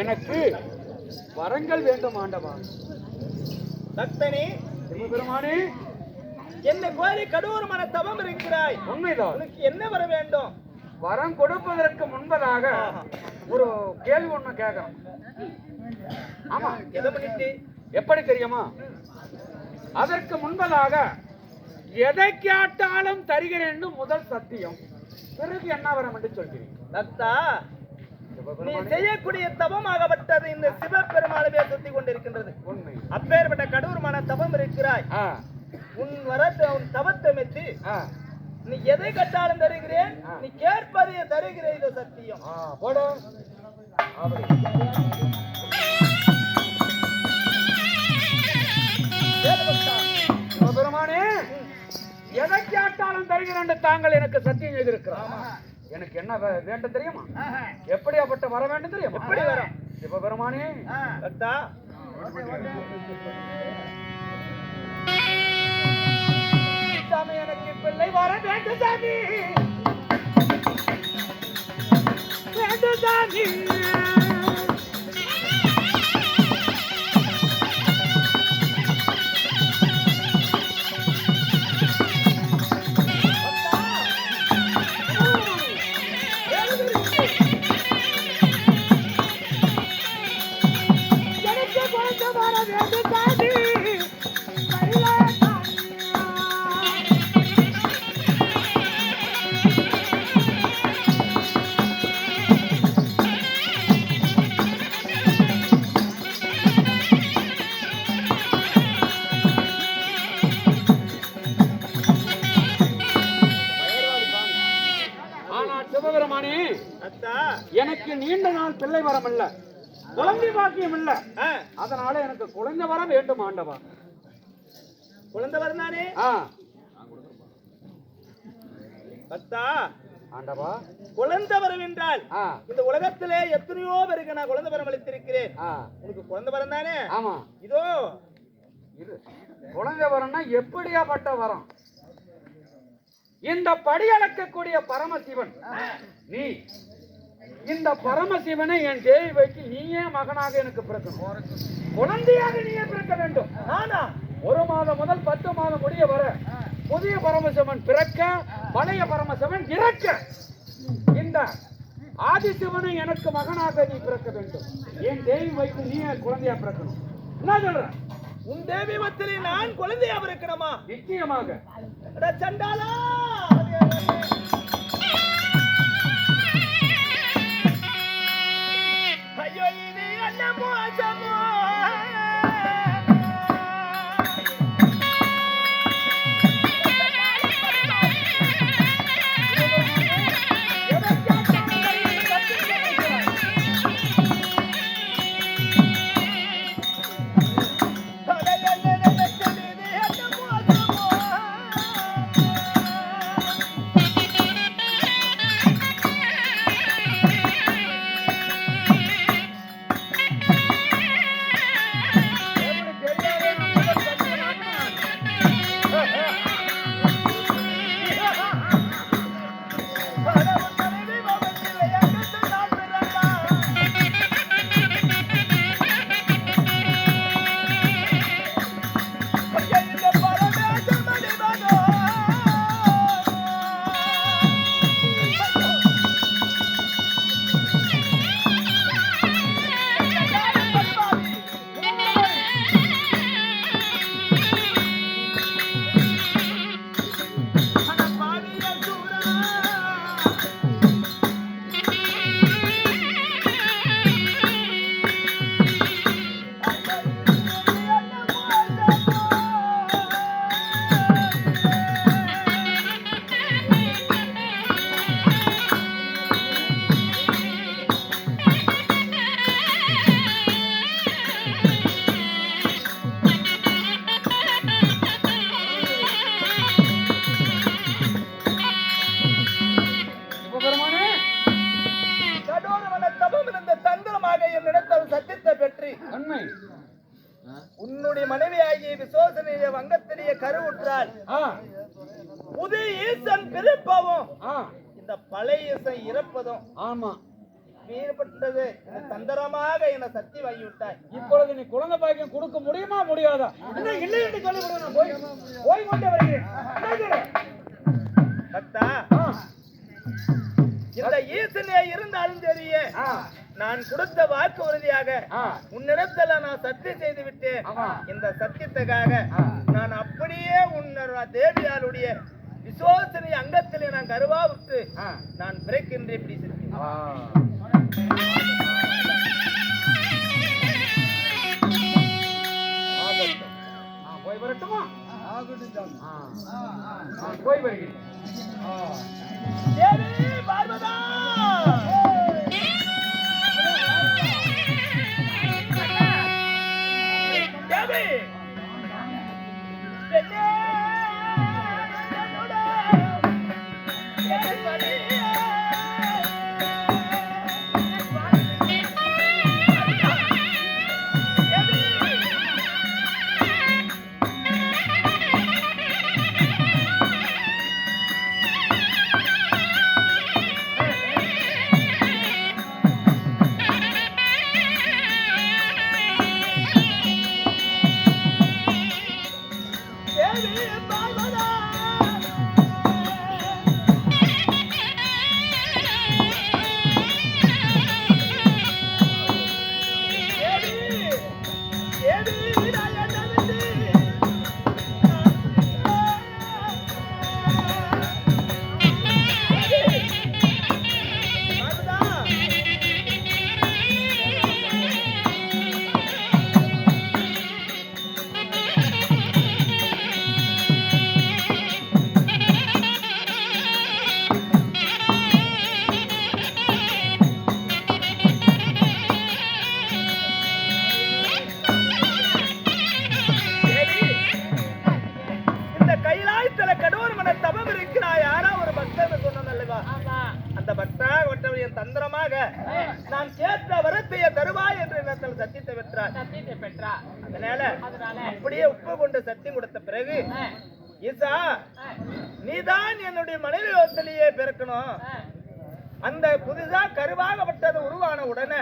எனக்கு வரங்கள் வேண்டும் ஆண்டவா. பக்தனே சிவபெருமானே. என்ன கோரி கடூரமான தவம் இருக்கிறாய். உண்மைதான். உனக்கு என்ன வர வேண்டும்? வரம் கொடுப்பதற்கு முன்பதாக ஒரு கேள்வி ஒண்ணு கேட்கறோம் ஆமா. எதை பண்ணிட்டு எப்படி தெரியுமா? அதற்கு முன்பதாக எதை கேட்டாலும் தருகிறேன்னு முதல் சத்தியம். பிறகு என்ன வரம் என்று சொல்கிறேன் பக்தா நீ செய்யக்கூடிய தவமாகப்பட்டது இந்த சிவபெருமானவே சுத்தி கொண்டிருக்கின்றது. அப்பேற்பட்ட கடூரமான தவம் இருக்கிறாய். உன் வரத்தை உன் தவத்தை மெச்சு நீ எதை கட்டாலும் தருகிறேன். நீ கேட்பதை தருகிறேன் இது சத்தியம். சிவபெருமானே எதை கேட்டாலும் தருகிறேன் தாங்கள் எனக்கு சத்தியம் செய்திருக்கிறார். எனக்கு என்ன வே- வேண்டும் தெரியுமா? எப்படியாப்பட்ட வர வேண்டும் தெரியுமா? எப்படி வரம்? சிவபெருமானே. சாமி எனக்கு பிள்ளை வர வேண்டும் சாமி. வேண்டும் சாமி. சிவபெருமானே எனக்கு நீண்ட நாள் பிள்ளை வரம் இல்ல. குழந்தை பாக்கியம் இல்ல. அதனால எனக்கு குழந்தை வர வேண்டும் ஆண்டவா. குழந்தை வரந்தானே ஆ. பக்தா ஆண்டவா. குழந்தை வரம் என்றால் இந்த உலகத்திலே எத்தனையோ பேருக்கு நான் குழந்தை வரம் அளித்திருக்கிறேன். உனக்கு குழந்தை வரம் தானே? ஆமா. இதோ. இது குழந்தை வரம்னா எப்படியாப்பட்ட வரம்? இந்த படி அளக்கக்கூடிய பரமசிவன். நீ இந்த பரமசிவனை என் தேவி வைத்து நீயே மகனாக எனக்கு பிறக்கணும். குழந்தையாக நீயே பிறக்க வேண்டும். நானா ஒரு மாதம் முதல் பத்து மாதம் முடிய வர புதிய பரமசிவன் பிறக்க பழைய பரமசிவன் இறக்க. இந்த ஆதிசிவனை எனக்கு மகனாக நீ பிறக்க வேண்டும். என் தேவி வைத்து நீ குழந்தையா பிறக்கணும். என்ன சொல்ற? உன் தேவி மத்திலே நான் குழந்தையா இருக்கணுமா நிச்சயமாக. அட என்னிடத்தில் சத்தியத்தை பெற்று உண்மை உன்னுடைய மனைவியாகிய விசோசனைய வங்கத்திலேயே கருவுற்றால் ஆ. புதிய ஈசன் பிறப்பவும் இந்த பழைய ஈசன் இறப்பதும் ஆமா. வீடுபட்டது இந்த தந்திரமாக என்னை சக்தி வாங்கி விட்டாய் இப்பொழுது நீ குழந்தை பாக்கியம் கொடுக்க முடியுமா முடியாதா? இன்னும் இல்லை என்று நான் போய் போய் கொண்டே வருகிறேன். பக்தா இந்த ஈசனே இருந்தாலும் தெரியே நான் கொடுத்த வாக்கு உறுதியாக. உன்னிடத்துல நான் சத்தியம் செய்து விட்டேன். இந்த சத்தியத்துக்காக. நான் அப்படியே உன்னோட தேவியாருடைய விசுவாசனை அங்கத்திலே நான் கருவா விட்டு. நான் பிறக்கின்றேன் இப்படி போய் வரட்டுமா? போய் வருகிறேன். பார்வதா! Hallelujah. நான் கேட்ட வரத்தைய தருவாய் என்று இடத்தில் சத்தியத்தை பெற்றார். சத்தியத்தை பெற்றா அதனால அதனால அப்படியே உப்பு கொண்டு சத்தியம் கொடுத்த பிறகு ஈசா நீதான் என்னுடைய மனைவி ஒத்தலையே பிறக்கணும். அந்த புதுசா கருவாகப்பட்டது உருவான உடனே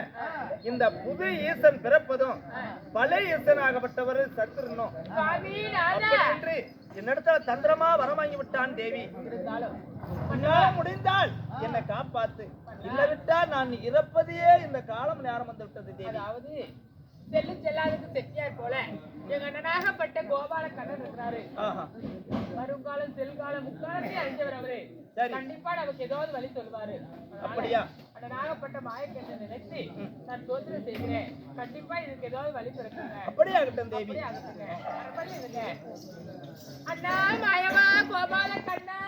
இந்த புது ஈசன் பிறப்பதும் பழைய ஈசனாகப்பட்டவர் அப்படியின்றி என்னிடத்துல தந்திரமா வரவாங்கி விட்டான் தேவி. முடிந்தால் என்னை காப்பாத்து. இல்லவிட்டால் நான் இறப்பதையே இந்த காலம் நேரம் வந்து விட்டது தேவி. அதாவது செல்லு செல்லாதுக்கு செட்டியார் போல. எங்க அண்ணனாகப்பட்ட கோபால கண்ணன் இருக்கிறாரு. வருங்காலம் செல்காலம் முக்காலத்தை அறிஞ்சவர் அவரு. கண்டிப்பா நமக்கு ஏதாவது வழி சொல்வாரு அப்படியா? நாகப்பட்ட மாயக்கண்ணை நினைச்சு நான் தோத்திர செய்கிறேன். கண்டிப்பா இதுக்கு ஏதாவது வழி பிறக்குங்க அப்படியே ஆகட்டும் அண்ணா மாயமா கோபால கண்ணா.